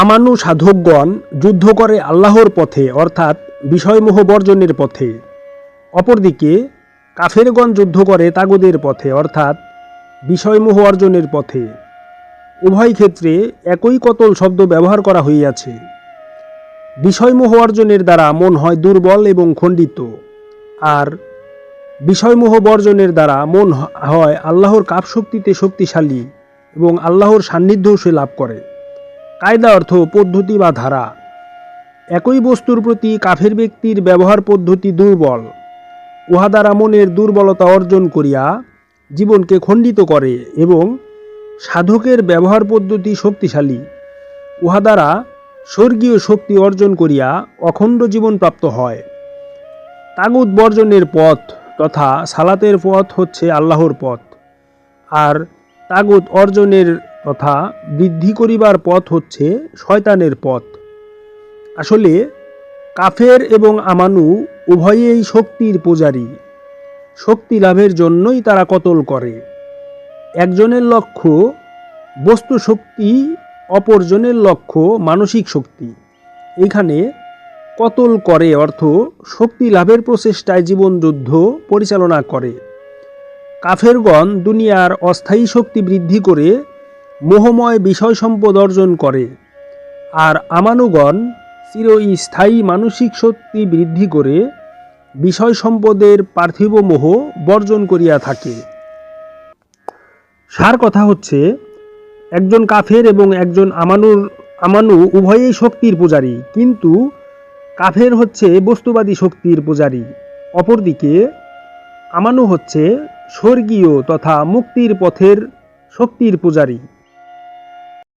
আমানু সাধকগণ যুদ্ধ করে আল্লাহর পথে, অর্থাৎ বিষয়মোহ বর্জনের পথে। অপরদিকে, কাফেরগণ যুদ্ধ করে তাগুদের পথে, অর্থাৎ বিষয়মোহ অর্জনের পথে। উভয় ক্ষেত্রে একই কতল শব্দ ব্যবহার করা হইয়াছে। বিষয়মোহ অর্জনের দ্বারা মন হয় দুর্বল এবং খণ্ডিত, আর বিষয়মোহ বর্জনের দ্বারা মন হয় আল্লাহর কাপ শক্তিতে শক্তিশালী এবং আল্লাহর সান্নিধ্যও সে লাভ করে। কায়দা অর্থ পদ্ধতি বা ধারা। একই বস্তুর প্রতি কাফের ব্যক্তির ব্যবহার পদ্ধতি দুর্বল। উহা দ্বারা মনের দুর্বলতা অর্জন করিয়া জীবনকে খণ্ডিত করে এবং সাধকের ব্যবহার পদ্ধতি শক্তিশালী। উহা দ্বারা স্বর্গীয় শক্তি অর্জন করিয়া অখণ্ড জীবন প্রাপ্ত হয়। তাগুদ বর্জনের পথ তথা সালাতের পথ হচ্ছে আল্লাহর পথ। আর তাগুত অর্জনের তথা বৃদ্ধি করিবার পথ হচ্ছে শয়তানের পথ। আসলে কাফের এবং আমানু উভয়েই শক্তির পূজারী। শক্তি লাভের জন্যই তারা কতল করে। একজনের লক্ষ্য বস্তু শক্তি, অপরজনের লক্ষ্য মানসিক শক্তি। এখানে কতল করে অর্থ শক্তি লাভের প্রচেষ্টায় জীবনযুদ্ধ পরিচালনা করে। কাফেরগণ দুনিয়ার অস্থায়ী শক্তি বৃদ্ধি করে মোহময় বিষয় সম্পদ অর্জন করে। আর আমানুগণ চিরস্থায়ী মানসিক শক্তি বৃদ্ধি করে বিষয় সম্পদের পার্থিব মোহ বর্জন করিয়া থাকে। সার কথা হচ্ছে, একজন কাফের এবং একজন আমানুর, আমানু উভয়েই শক্তির পূজারী, কিন্তু কাফের হচ্ছে বস্তুবাদী শক্তির পূজারী। অপরদিকে, আমানু হচ্ছে স্বর্গীয় তথা মুক্তির পথের শক্তির পূজারী।